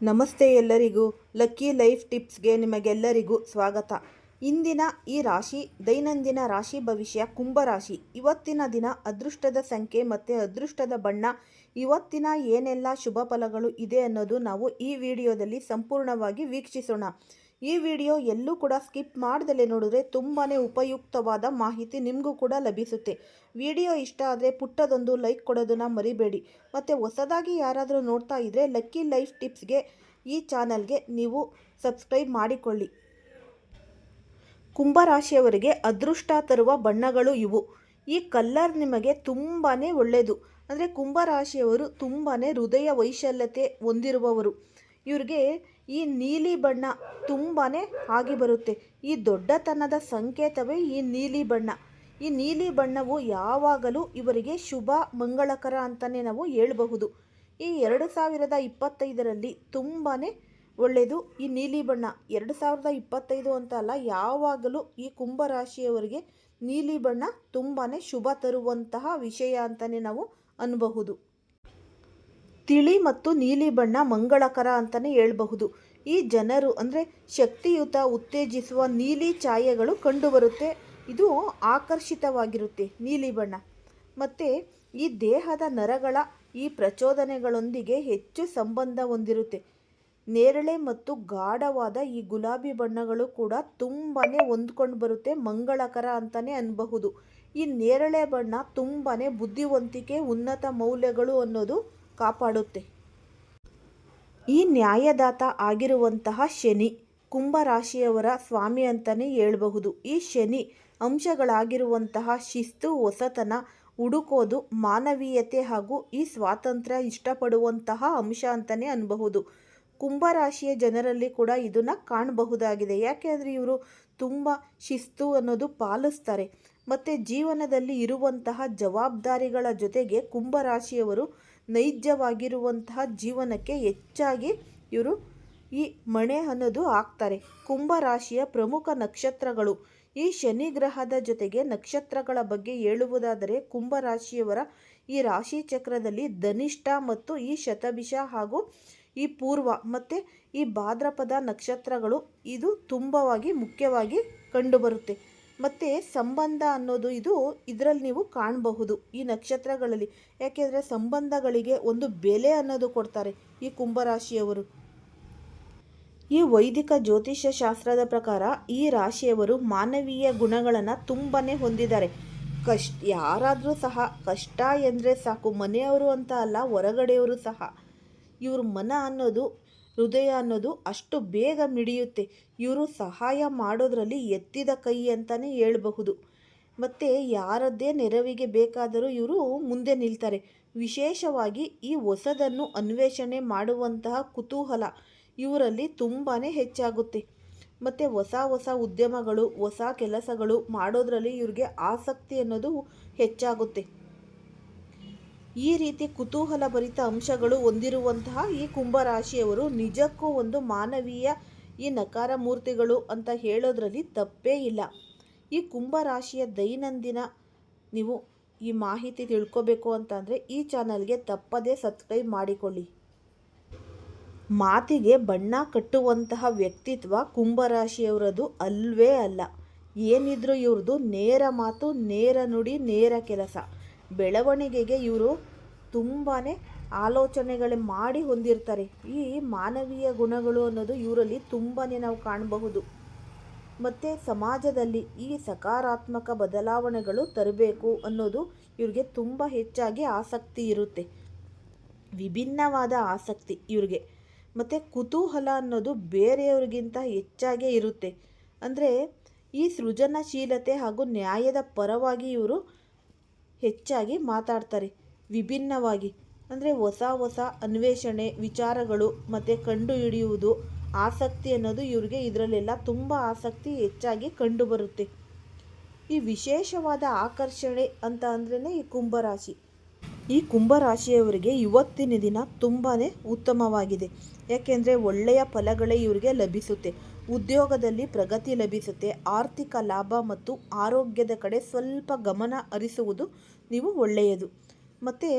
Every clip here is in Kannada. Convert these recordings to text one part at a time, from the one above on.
ನಮಸ್ತೆ ಎಲ್ಲರಿಗೂ ಲಕ್ಕಿ ಲೈಫ್ ಟಿಪ್ಸ್ಗೆ ನಿಮಗೆಲ್ಲರಿಗೂ ಸ್ವಾಗತ. ಇಂದಿನ ಈ ರಾಶಿ, ದೈನಂದಿನ ರಾಶಿ ಭವಿಷ್ಯ ಕುಂಭರಾಶಿ. ಇವತ್ತಿನ ದಿನ ಅದೃಷ್ಟದ ಸಂಖ್ಯೆ ಮತ್ತು ಅದೃಷ್ಟದ ಬಣ್ಣ, ಇವತ್ತಿನ ಏನೆಲ್ಲ ಶುಭ ಫಲಗಳು ಇದೆ ಅನ್ನೋದು ನಾವು ಈ ವಿಡಿಯೋದಲ್ಲಿ ಸಂಪೂರ್ಣವಾಗಿ ವೀಕ್ಷಿಸೋಣ. ಈ ವಿಡಿಯೋ ಎಲ್ಲೂ ಕೂಡ ಸ್ಕಿಪ್ ಮಾಡ್ದಲೇ ನೋಡಿದ್ರೆ ತುಂಬಾ ಉಪಯುಕ್ತವಾದ ಮಾಹಿತಿ ನಿಮಗೂ ಕೂಡ ಲಭಿಸುತ್ತೆ. ವಿಡಿಯೋ ಇಷ್ಟ ಆದರೆ ಪುಟ್ಟದೊಂದು ಲೈಕ್ ಕೊಡೋದನ್ನು ಮರಿಬೇಡಿ. ಮತ್ತು ಹೊಸದಾಗಿ ಯಾರಾದರೂ ನೋಡ್ತಾ ಇದ್ದರೆ ಲಕ್ಕಿ ಲೈಫ್ ಟಿಪ್ಸ್ಗೆ ಈ ಚಾನಲ್ಗೆ ನೀವು ಸಬ್ಸ್ಕ್ರೈಬ್ ಮಾಡಿಕೊಳ್ಳಿ. ಕುಂಭರಾಶಿಯವರಿಗೆ ಅದೃಷ್ಟ ತರುವ ಬಣ್ಣಗಳು ಇವು. ಈ ಕಲ್ಲರ್ ನಿಮಗೆ ತುಂಬಾ ಒಳ್ಳೆಯದು ಅಂದರೆ ಕುಂಭರಾಶಿಯವರು ತುಂಬಾ ಹೃದಯ ವೈಶಲ್ಯತೆ ಹೊಂದಿರುವವರು. ಇವ್ರಿಗೆ ಈ ನೀಲಿ ಬಣ್ಣ ತುಂಬಾ ಆಗಿ ಬರುತ್ತೆ. ಈ ದೊಡ್ಡತನದ ಸಂಕೇತವೇ ಈ ನೀಲಿ ಬಣ್ಣ. ಈ ನೀಲಿ ಬಣ್ಣವು ಯಾವಾಗಲೂ ಇವರಿಗೆ ಶುಭ, ಮಂಗಳಕರ ಅಂತಲೇ ನಾವು ಹೇಳಬಹುದು. ಈ ಎರಡು ಸಾವಿರದ ಇಪ್ಪತ್ತೈದರಲ್ಲಿ ತುಂಬಾ ಒಳ್ಳೆಯದು ಈ ನೀಲಿ ಬಣ್ಣ. ಎರಡು ಸಾವಿರದ ಇಪ್ಪತ್ತೈದು ಅಂತ ಅಲ್ಲ, ಯಾವಾಗಲೂ ಈ ಕುಂಭರಾಶಿಯವರಿಗೆ ನೀಲಿ ಬಣ್ಣ ತುಂಬಾ ಶುಭ ತರುವಂತಹ ವಿಷಯ ಅಂತಲೇ ನಾವು ಅನ್ಬಹುದು. ತಿಳಿ ಮತ್ತು ನೀಲಿ ಬಣ್ಣ ಮಂಗಳಕರ ಅಂತಲೇ ಹೇಳಬಹುದು. ಈ ಜನರು ಅಂದರೆ ಶಕ್ತಿಯುತ, ಉತ್ತೇಜಿಸುವ ನೀಲಿ ಛಾಯೆಗಳು ಕಂಡುಬರುತ್ತೆ. ಇದು ಆಕರ್ಷಿತವಾಗಿರುತ್ತೆ ನೀಲಿ ಬಣ್ಣ. ಮತ್ತು ಈ ದೇಹದ ನರಗಳ ಈ ಪ್ರಚೋದನೆಗಳೊಂದಿಗೆ ಹೆಚ್ಚು ಸಂಬಂಧ ಹೊಂದಿರುತ್ತೆ. ನೇರಳೆ ಮತ್ತು ಗಾಢವಾದ ಈ ಗುಲಾಬಿ ಬಣ್ಣಗಳು ಕೂಡ ತುಂಬಾ ಹೊಂದ್ಕೊಂಡು ಬರುತ್ತೆ ಮಂಗಳಕರ ಅಂತಲೇ ಅನ್ಬಹುದು. ಈ ನೇರಳೆ ಬಣ್ಣ ತುಂಬಾ ಬುದ್ಧಿವಂತಿಕೆ, ಉನ್ನತ ಮೌಲ್ಯಗಳು ಅನ್ನೋದು ಕಾಪಾಡುತ್ತೆ. ಈ ನ್ಯಾಯದಾತ ಆಗಿರುವಂತಹ ಶನಿ ಕುಂಭರಾಶಿಯವರ ಸ್ವಾಮಿ ಅಂತಲೇ ಹೇಳಬಹುದು. ಈ ಶನಿ ಅಂಶಗಳಾಗಿರುವಂತಹ ಶಿಸ್ತು, ಹೊಸತನ, ಹುಡುಕೋದು, ಮಾನವೀಯತೆ ಹಾಗೂ ಈ ಸ್ವಾತಂತ್ರ್ಯ ಇಷ್ಟಪಡುವಂತಹ ಅಂಶ ಅಂತಲೇ ಅನ್ಬಹುದು. ಕುಂಭರಾಶಿಯ ಜನರಲ್ಲಿ ಕೂಡ ಇದನ್ನು ಕಾಣಬಹುದಾಗಿದೆ. ಯಾಕೆಂದರೆ ಇವರು ತುಂಬ ಶಿಸ್ತು ಅನ್ನೋದು ಪಾಲಿಸ್ತಾರೆ. ಮತ್ತು ಜೀವನದಲ್ಲಿ ಇರುವಂತಹ ಜವಾಬ್ದಾರಿಗಳ ಜೊತೆಗೆ ಕುಂಭರಾಶಿಯವರು ನೈಜವಾಗಿರುವಂತಹ ಜೀವನಕ್ಕೆ ಹೆಚ್ಚಾಗಿ ಇವರು ಈ ಮಣೆ ಅನ್ನೋದು ಹಾಕ್ತಾರೆ. ಕುಂಭರಾಶಿಯ ಪ್ರಮುಖ ನಕ್ಷತ್ರಗಳು. ಈ ಶನಿ ಗ್ರಹದ ಜೊತೆಗೆ ನಕ್ಷತ್ರಗಳ ಬಗ್ಗೆ ಹೇಳುವುದಾದರೆ ಕುಂಭರಾಶಿಯವರ ಈ ರಾಶಿ ಚಕ್ರದಲ್ಲಿ ಧನಿಷ್ಠ ಮತ್ತು ಈ ಶತಭಿಷ ಹಾಗೂ ಈ ಪೂರ್ವ ಮತ್ತು ಈ ಭಾದ್ರಪದ ನಕ್ಷತ್ರಗಳು ಇದು ತುಂಬವಾಗಿ ಮುಖ್ಯವಾಗಿ ಕಂಡುಬರುತ್ತೆ. ಮತ್ತು ಸಂಬಂಧ ಅನ್ನೋದು ಇದು ಇದರಲ್ಲಿ ನೀವು ಕಾಣಬಹುದು ಈ ನಕ್ಷತ್ರಗಳಲ್ಲಿ. ಯಾಕೆಂದರೆ ಸಂಬಂಧಗಳಿಗೆ ಒಂದು ಬೆಲೆ ಅನ್ನೋದು ಕೊಡ್ತಾರೆ ಈ ಕುಂಭರಾಶಿಯವರು. ಈ ವೈದಿಕ ಜ್ಯೋತಿಷ್ಯ ಶಾಸ್ತ್ರದ ಪ್ರಕಾರ ಈ ರಾಶಿಯವರು ಮಾನವೀಯ ಗುಣಗಳನ್ನು ತುಂಬಾ ಹೊಂದಿದ್ದಾರೆ. ಕಷ್ಟ ಯಾರಾದರೂ ಸಹ ಕಷ್ಟ ಎಂದರೆ ಸಾಕು ಮನೆಯವರು ಅಂತ ಅಲ್ಲ, ಹೊರಗಡೆಯವರು ಸಹ. ಇವ್ರ ಮನ ಅನ್ನೋದು ಹೃದಯ ಅನ್ನೋದು ಅಷ್ಟು ಬೇಗ ಮಿಡಿಯುತ್ತೆ. ಇವರು ಸಹಾಯ ಮಾಡೋದ್ರಲ್ಲಿ ಎತ್ತಿದ ಕೈ ಅಂತಲೇ ಹೇಳಬಹುದು. ಮತ್ತು ಯಾರದ್ದೇ ನೆರವಿಗೆ ಬೇಕಾದರೂ ಇವರು ಮುಂದೆ ನಿಲ್ತಾರೆ. ವಿಶೇಷವಾಗಿ ಈ ಹೊಸದನ್ನು ಅನ್ವೇಷಣೆ ಮಾಡುವಂತಹ ಕುತೂಹಲ ಇವರಲ್ಲಿ ತುಂಬಾ ಹೆಚ್ಚಾಗುತ್ತೆ. ಮತ್ತು ಹೊಸ ಹೊಸ ಉದ್ಯಮಗಳು, ಹೊಸ ಕೆಲಸಗಳು ಮಾಡೋದರಲ್ಲಿ ಇವ್ರಿಗೆ ಆಸಕ್ತಿ ಅನ್ನೋದು ಹೆಚ್ಚಾಗುತ್ತೆ. ಈ ರೀತಿ ಕುತೂಹಲ ಭರಿತ ಅಂಶಗಳು ಹೊಂದಿರುವಂತಹ ಈ ಕುಂಭರಾಶಿಯವರು ನಿಜಕ್ಕೂ ಒಂದು ಮಾನವೀಯ ಈ ನಕಾರ ಮೂರ್ತಿಗಳು ಅಂತ ಹೇಳೋದ್ರಲ್ಲಿ ತಪ್ಪೇ ಇಲ್ಲ. ಈ ಕುಂಭರಾಶಿಯ ದೈನಂದಿನ ನೀವು ಈ ಮಾಹಿತಿ ತಿಳ್ಕೊಬೇಕು ಅಂತಂದರೆ ಈ ಚಾನಲ್ಗೆ ತಪ್ಪದೇ ಸಬ್ಸ್ಕ್ರೈಬ್ ಮಾಡಿಕೊಳ್ಳಿ. ಮಾತಿಗೆ ಬಣ್ಣ ಕಟ್ಟುವಂತಹ ವ್ಯಕ್ತಿತ್ವ ಕುಂಭರಾಶಿಯವರದು ಅಲ್ವೇ ಅಲ್ಲ. ಏನಿದ್ರು ಇವ್ರದ್ದು ನೇರ ಮಾತು, ನೇರ ನುಡಿ, ನೇರ ಕೆಲಸ. ಬೆಳವಣಿಗೆಗೆ ಇವರು ತುಂಬಾ ಆಲೋಚನೆಗಳು ಮಾಡಿ ಹೊಂದಿರ್ತಾರೆ. ಈ ಮಾನವೀಯ ಗುಣಗಳು ಅನ್ನೋದು ಇವರಲ್ಲಿ ತುಂಬಾ ನಾವು ಕಾಣಬಹುದು. ಮತ್ತು ಸಮಾಜದಲ್ಲಿ ಈ ಸಕಾರಾತ್ಮಕ ಬದಲಾವಣೆಗಳು ತರಬೇಕು ಅನ್ನೋದು ಇವ್ರಿಗೆ ತುಂಬ ಹೆಚ್ಚಾಗಿ ಆಸಕ್ತಿ ಇರುತ್ತೆ. ವಿಭಿನ್ನವಾದ ಆಸಕ್ತಿ ಇವ್ರಿಗೆ. ಮತ್ತು ಕುತೂಹಲ ಅನ್ನೋದು ಬೇರೆಯವ್ರಿಗಿಂತ ಹೆಚ್ಚಾಗೇ ಇರುತ್ತೆ. ಅಂದರೆ ಈ ಸೃಜನಶೀಲತೆ ಹಾಗೂ ನ್ಯಾಯದ ಪರವಾಗಿ ಇವರು ಹೆಚ್ಚಾಗಿ ಮಾತಾಡ್ತಾರೆ. ವಿಭಿನ್ನವಾಗಿ. ಅಂದರೆ ಹೊಸ ಹೊಸ ಅನ್ವೇಷಣೆ, ವಿಚಾರಗಳು ಮತ್ತು ಕಂಡುಹಿಡಿಯುವುದು ಆಸಕ್ತಿ ಅನ್ನೋದು ಇವ್ರಿಗೆ ಇದರಲ್ಲೆಲ್ಲ ತುಂಬ ಆಸಕ್ತಿ ಹೆಚ್ಚಾಗಿ ಕಂಡುಬರುತ್ತೆ. ಈ ವಿಶೇಷವಾದ ಆಕರ್ಷಣೆ ಅಂತ ಅಂದ್ರೇ ಈ ಕುಂಭರಾಶಿ. ಈ ಕುಂಭರಾಶಿಯವರಿಗೆ ಇವತ್ತಿನ ದಿನ ತುಂಬಾ ಉತ್ತಮವಾಗಿದೆ. ಯಾಕೆಂದರೆ ಒಳ್ಳೆಯ ಫಲಗಳೇ ಇವರಿಗೆ ಲಭಿಸುತ್ತೆ. ಉದ್ಯೋಗದಲ್ಲಿ ಪ್ರಗತಿ ಲಭಿಸುತ್ತೆ, ಆರ್ಥಿಕ ಲಾಭ ಮತ್ತು ಆರೋಗ್ಯದ ಕಡೆ ಸ್ವಲ್ಪ ಗಮನ ಹರಿಸುವುದು ನೀವು ಒಳ್ಳೆಯದು. ಮತ್ತು,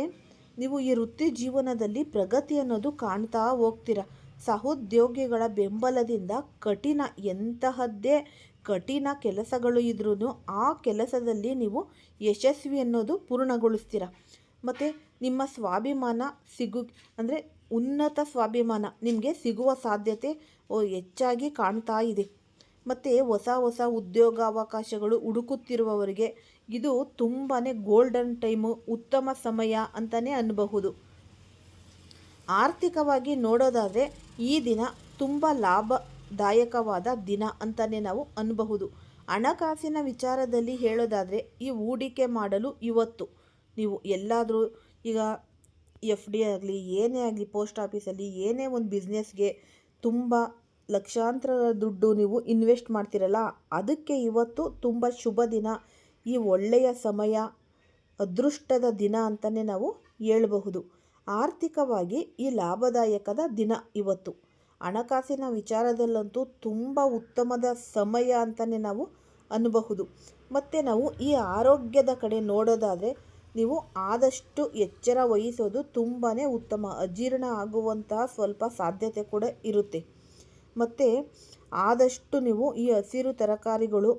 ನೀವು ಈ ವೃತ್ತಿ ಜೀವನದಲ್ಲಿ ಪ್ರಗತಿ ಅನ್ನೋದು ಕಾಣ್ತಾ ಹೋಗ್ತೀರ? ಸಹೋದ್ಯೋಗಿಗಳ ಬೆಂಬಲದಿಂದ ಕಠಿಣ ಎಂತಹದ್ದೇ ಕಠಿಣ ಕೆಲಸಗಳು ಇದ್ರೂ ಆ ಕೆಲಸದಲ್ಲಿ ನೀವು ಯಶಸ್ವಿ ಅನ್ನೋದು ಪೂರ್ಣಗೊಳಿಸ್ತೀರ? ಮತ್ತು, ನಿಮ್ಮ ಸ್ವಾಭಿಮಾನ ಸಿಗು ಅಂದರೆ ಉನ್ನತ ಸ್ವಾಭಿಮಾನ. ನಿಮಗೆ ಸಿಗುವ ಸಾಧ್ಯತೆ ಹೆಚ್ಚಾಗಿ ಕಾಣ್ತಾ ಇದೆ. ಮತ್ತು ಹೊಸ ಹೊಸ ಉದ್ಯೋಗಾವಕಾಶಗಳು ಹುಡುಕುತ್ತಿರುವವರಿಗೆ ಇದು ತುಂಬಾ ಗೋಲ್ಡನ್ ಟೈಮು ಉತ್ತಮ ಸಮಯ ಅಂತಲೇ ಅನ್ನಬಹುದು ಆರ್ಥಿಕವಾಗಿ ನೋಡೋದಾದರೆ ಈ ದಿನ ತುಂಬ ಲಾಭದಾಯಕವಾದ ದಿನ ಅಂತಲೇ ನಾವು ಅನ್ನಬಹುದು ಹಣಕಾಸಿನ ವಿಚಾರದಲ್ಲಿ ಹೇಳೋದಾದರೆ ಈ ಹೂಡಿಕೆ ಮಾಡಲು ಇವತ್ತು. ನೀವು ಎಲ್ಲಾದರೂ ಈಗ ಎಫ್ ಡಿ ಆಗಲಿ, ಏನೇ ಆಗಲಿ ಪೋಸ್ಟ್ ಆಫೀಸಲ್ಲಿ ಏನೇ ಒಂದು ಬಿಸ್ನೆಸ್ಗೆ ತುಂಬ ಲಕ್ಷಾಂತರ ದುಡ್ಡು ನೀವು ಇನ್ವೆಸ್ಟ್ ಮಾಡ್ತಿರಲ್ಲ, ಅದಕ್ಕೆ ಇವತ್ತು ತುಂಬ ಶುಭ ದಿನ. ಈ ಒಳ್ಳೆಯ ಸಮಯ, ಅದೃಷ್ಟದ ದಿನ ಅಂತಲೇ ನಾವು ಹೇಳಬಹುದು. ಆರ್ಥಿಕವಾಗಿ ಈ ಲಾಭದಾಯಕದ ದಿನ ಇವತ್ತು. ಹಣಕಾಸಿನ ವಿಚಾರದಲ್ಲಂತೂ ತುಂಬ ಉತ್ತಮದ ಸಮಯ ಅಂತಲೇ ನಾವು ಅನ್ನಬಹುದು ಮತ್ತು ನಾವು ಈ ಆರೋಗ್ಯದ ಕಡೆ ನೋಡೋದಾದರೆ ನೀವು ಆದಷ್ಟು ಎಚ್ಚರ ವಹಿಸೋದು ತುಂಬಾ ಉತ್ತಮ. ಅಜೀರ್ಣ ಆಗುವಂತಹ ಸ್ವಲ್ಪ ಸಾಧ್ಯತೆ ಕೂಡ ಇರುತ್ತೆ. ಮತ್ತು ಆದಷ್ಟು ನೀವು ಈ ಹಸಿರು ತರಕಾರಿಗಳು,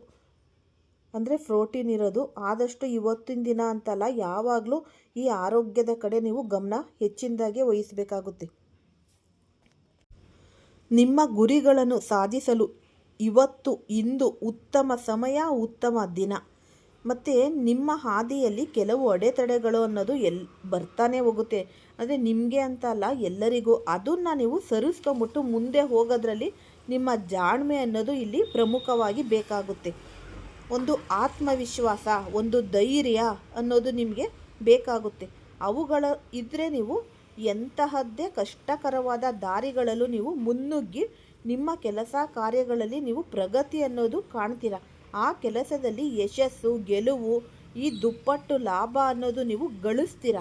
ಅಂದರೆ ಪ್ರೋಟೀನ್ ಇರೋದು, ಆದಷ್ಟು ಇವತ್ತಿನ ದಿನ ಅಂತಲ್ಲ, ಯಾವಾಗಲೂ ಈ ಆರೋಗ್ಯದ ಕಡೆ ನೀವು ಗಮನ ಹೆಚ್ಚಿನದಾಗೆ ವಹಿಸಬೇಕಾಗುತ್ತೆ. ನಿಮ್ಮ ಗುರಿಗಳನ್ನು ಸಾಧಿಸಲು ಇವತ್ತು ಇಂದು ಉತ್ತಮ ಸಮಯ, ಉತ್ತಮ ದಿನ. ಮತ್ತು ನಿಮ್ಮ ಹಾದಿಯಲ್ಲಿ ಕೆಲವು ಅಡೆತಡೆಗಳು ಅನ್ನೋದು ಎಲ್ ಬರ್ತಾನೆ ಹೋಗುತ್ತೆ. ಅಂದರೆ ನಿಮಗೆ ಅಂತ ಅಲ್ಲ, ಎಲ್ಲರಿಗೂ. ಅದನ್ನು ನೀವು ಸರಿಸ್ಕೊಂಬಿಟ್ಟು ಮುಂದೆ ಹೋಗೋದ್ರಲ್ಲಿ ನಿಮ್ಮ ಜಾಣ್ಮೆ ಅನ್ನೋದು ಇಲ್ಲಿ ಪ್ರಮುಖವಾಗಿ ಬೇಕಾಗುತ್ತೆ. ಒಂದು ಆತ್ಮವಿಶ್ವಾಸ, ಒಂದು ಧೈರ್ಯ ಅನ್ನೋದು ನಿಮಗೆ ಬೇಕಾಗುತ್ತೆ. ಅವುಗಳ ಇದ್ದರೆ ನೀವು ಎಂತಹದ್ದೇ ಕಷ್ಟಕರವಾದ ದಾರಿಗಳಲ್ಲೂ ನೀವು ಮುನ್ನುಗ್ಗಿ ನಿಮ್ಮ ಕೆಲಸ ಕಾರ್ಯಗಳಲ್ಲಿ ನೀವು ಪ್ರಗತಿ ಅನ್ನೋದು ಕಾಣ್ತೀರ. ಆ ಕೆಲಸದಲ್ಲಿ ಯಶಸ್ಸು, ಗೆಲುವು, ಈ ದುಪ್ಪಟ್ಟು ಲಾಭ ಅನ್ನೋದು ನೀವು ಗಳಿಸ್ತೀರ?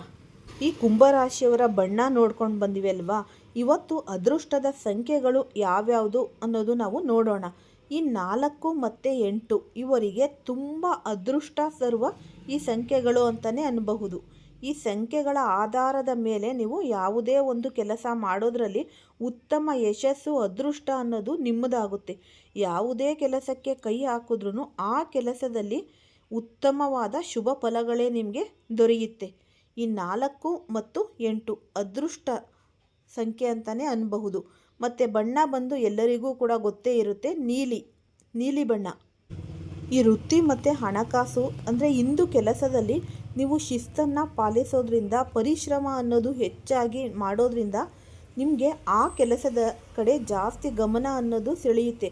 ಈ ಕುಂಭರಾಶಿಯವರ ಬಣ್ಣ ನೋಡ್ಕೊಂಡು ಬಂದಿವೆ ಅಲ್ವಾ? ಇವತ್ತು ಅದೃಷ್ಟದ ಸಂಖ್ಯೆಗಳು ಯಾವ್ಯಾವುದು ಅನ್ನೋದು ನಾವು ನೋಡೋಣ. ಈ ನಾಲ್ಕು ಮತ್ತು ಎಂಟು, ಇವರಿಗೆ ತುಂಬ ಅದೃಷ್ಟ ತರುವ ಈ ಸಂಖ್ಯೆಗಳು ಅಂತಲೇ ಅನ್ನಬಹುದು ಈ ಸಂಖ್ಯೆಗಳ ಆಧಾರದ ಮೇಲೆ ನೀವು ಯಾವುದೇ ಒಂದು ಕೆಲಸ ಮಾಡೋದ್ರಲ್ಲಿ ಉತ್ತಮ ಯಶಸ್ಸು, ಅದೃಷ್ಟ ಅನ್ನೋದು ನಿಮ್ಮದಾಗುತ್ತೆ. ಯಾವುದೇ ಕೆಲಸಕ್ಕೆ ಕೈ ಹಾಕಿದ್ರೂ ಆ ಕೆಲಸದಲ್ಲಿ ಉತ್ತಮವಾದ ಶುಭ ಫಲಗಳೇ ನಿಮಗೆ ದೊರೆಯುತ್ತೆ. ಈ ನಾಲ್ಕು ಮತ್ತು ಎಂಟು ಅದೃಷ್ಟ ಸಂಖ್ಯೆ ಅಂತಲೇ ಅನ್ಬಹುದು. ಮತ್ತು ಬಣ್ಣ ಬಂದು ಎಲ್ಲರಿಗೂ ಕೂಡ ಗೊತ್ತೇ ಇರುತ್ತೆ. ನೀಲಿ ನೀಲಿ ಬಣ್ಣ. ಈ ವೃತ್ತಿ ಮತ್ತು ಹಣಕಾಸು ಅಂದರೆ ಇಂದು ಕೆಲಸದಲ್ಲಿ ನೀವು ಶಿಸ್ತನ್ನು ಪಾಲಿಸೋದ್ರಿಂದ, ಪರಿಶ್ರಮ ಅನ್ನೋದು ಹೆಚ್ಚಾಗಿ ಮಾಡೋದ್ರಿಂದ ನಿಮಗೆ ಆ ಕೆಲಸದ ಕಡೆ ಜಾಸ್ತಿ ಗಮನ ಅನ್ನೋದು ಸೆಳೆಯುತ್ತೆ.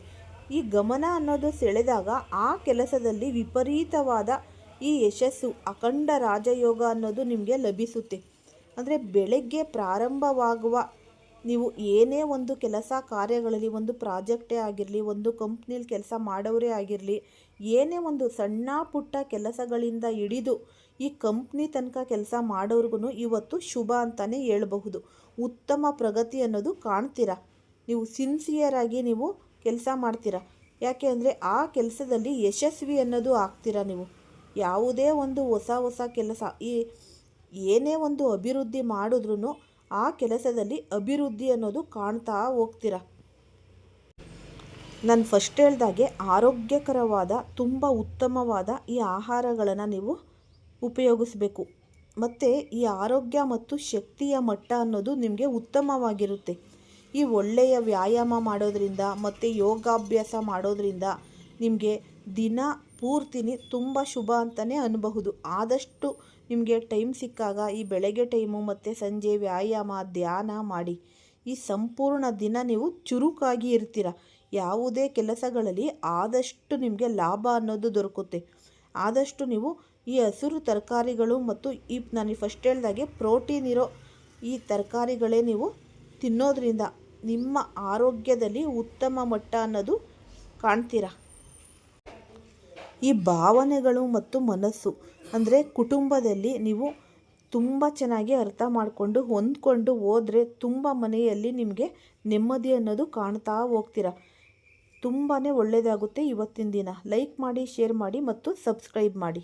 ಈ ಗಮನ ಅನ್ನೋದು ಸೆಳೆದಾಗ ಆ ಕೆಲಸದಲ್ಲಿ ವಿಪರೀತವಾದ ಈ ಯಶಸ್ಸು, ಅಖಂಡ ರಾಜಯೋಗ ಅನ್ನೋದು ನಿಮಗೆ ಲಭಿಸುತ್ತೆ. ಅಂದರೆ ಬೆಳಗ್ಗೆ ಪ್ರಾರಂಭವಾಗುವ ನೀವು ಏನೇ ಒಂದು ಕೆಲಸ ಕಾರ್ಯಗಳಲ್ಲಿ, ಒಂದು ಪ್ರಾಜೆಕ್ಟೇ ಆಗಿರಲಿ, ಒಂದು ಕಂಪ್ನಿಲಿ ಕೆಲಸ ಮಾಡೋರೇ ಆಗಿರಲಿ ಏನೇ ಒಂದು ಸಣ್ಣ ಪುಟ್ಟ ಕೆಲಸಗಳಿಂದ ಹಿಡಿದು ಈ ಕಂಪ್ನಿ ತನಕ ಕೆಲಸ ಮಾಡೋರ್ಗು ಇವತ್ತು ಶುಭ ಅಂತಲೇ ಹೇಳಬಹುದು. ಉತ್ತಮ ಪ್ರಗತಿ ಅನ್ನೋದು ಕಾಣ್ತೀರ? ನೀವು ಸಿನ್ಸಿಯರ್ ಆಗಿ ನೀವು ಕೆಲಸ ಮಾಡ್ತೀರಾ? ಯಾಕೆ ಅಂದರೆ ಆ ಕೆಲಸದಲ್ಲಿ ಯಶಸ್ವಿ ಅನ್ನೋದು ಆಗ್ತೀರಾ ನೀವು? ಯಾವುದೇ ಒಂದು ಹೊಸ ಹೊಸ ಕೆಲಸ, ಈ ಏನೇ ಒಂದು ಅಭಿವೃದ್ಧಿ ಮಾಡಿದ್ರೂ ಆ ಕೆಲಸದಲ್ಲಿ ಅಭಿವೃದ್ಧಿ ಅನ್ನೋದು ಕಾಣ್ತಾ ಹೋಗ್ತೀರಾ? ನಾನು ಫಸ್ಟ್ ಹೇಳ್ದಾಗೆ ಆರೋಗ್ಯಕರವಾದ, ತುಂಬ ಉತ್ತಮವಾದ ಈ ಆಹಾರಗಳನ್ನು ನೀವು ಉಪಯೋಗಿಸ್ಬೇಕು. ಮತ್ತು ಈ ಆರೋಗ್ಯ ಮತ್ತು ಶಕ್ತಿಯ ಮಟ್ಟ ಅನ್ನೋದು ನಿಮಗೆ ಉತ್ತಮವಾಗಿರುತ್ತೆ. ಈ ಒಳ್ಳೆಯ ವ್ಯಾಯಾಮ ಮಾಡೋದ್ರಿಂದ ಮತ್ತು ಯೋಗಾಭ್ಯಾಸ ಮಾಡೋದ್ರಿಂದ ನಿಮಗೆ ದಿನ ಪೂರ್ತಿನಿ ತುಂಬ ಶುಭ ಅಂತಲೇ ಅನ್ನಬಹುದು ಆದಷ್ಟು ನಿಮಗೆ ಟೈಮ್ ಸಿಕ್ಕಾಗ ಈ ಬೆಳಗ್ಗೆ ಟೈಮು ಮತ್ತು ಸಂಜೆ ವ್ಯಾಯಾಮ, ಧ್ಯಾನ ಮಾಡಿ ಈ ಸಂಪೂರ್ಣ ದಿನ ನೀವು ಚುರುಕಾಗಿ ಇರ್ತೀರ. ಯಾವುದೇ ಕೆಲಸಗಳಲ್ಲಿ ಆದಷ್ಟು ನಿಮಗೆ ಲಾಭ ಅನ್ನೋದು ದೊರಕುತ್ತೆ. ಆದಷ್ಟು ನೀವು ಈ ಹಸಿರು ತರಕಾರಿಗಳು ಮತ್ತು ಈ ನಾನು ಫಸ್ಟ್ ಹೇಳ್ದಾಗೆ ಪ್ರೋಟೀನ್ ಇರೋ ಈ ತರಕಾರಿಗಳೇ ನೀವು ತಿನ್ನೋದ್ರಿಂದ ನಿಮ್ಮ ಆರೋಗ್ಯದಲ್ಲಿ ಉತ್ತಮ ಮಟ್ಟ ಅನ್ನೋದು ಕಾಣ್ತೀರಾ? ಈ ಭಾವನೆಗಳು ಮತ್ತು ಮನಸ್ಸು ಅಂದರೆ ಕುಟುಂಬದಲ್ಲಿ ನೀವು ತುಂಬ ಚೆನ್ನಾಗಿ ಅರ್ಥ ಮಾಡಿಕೊಂಡು ಹೊಂದ್ಕೊಂಡು ಹೋದರೆ ತುಂಬ ಮನೆಯಲ್ಲಿ ನಿಮಗೆ ನೆಮ್ಮದಿ ಅನ್ನೋದು ಕಾಣ್ತಾ ಹೋಗ್ತೀರ? ತುಂಬಾ ಒಳ್ಳೆಯದಾಗುತ್ತೆ ಇವತ್ತಿನ ದಿನ. ಲೈಕ್ ಮಾಡಿ ಶೇರ್ ಮಾಡಿ ಮತ್ತು ಸಬ್ಸ್ಕ್ರೈಬ್ ಮಾಡಿ.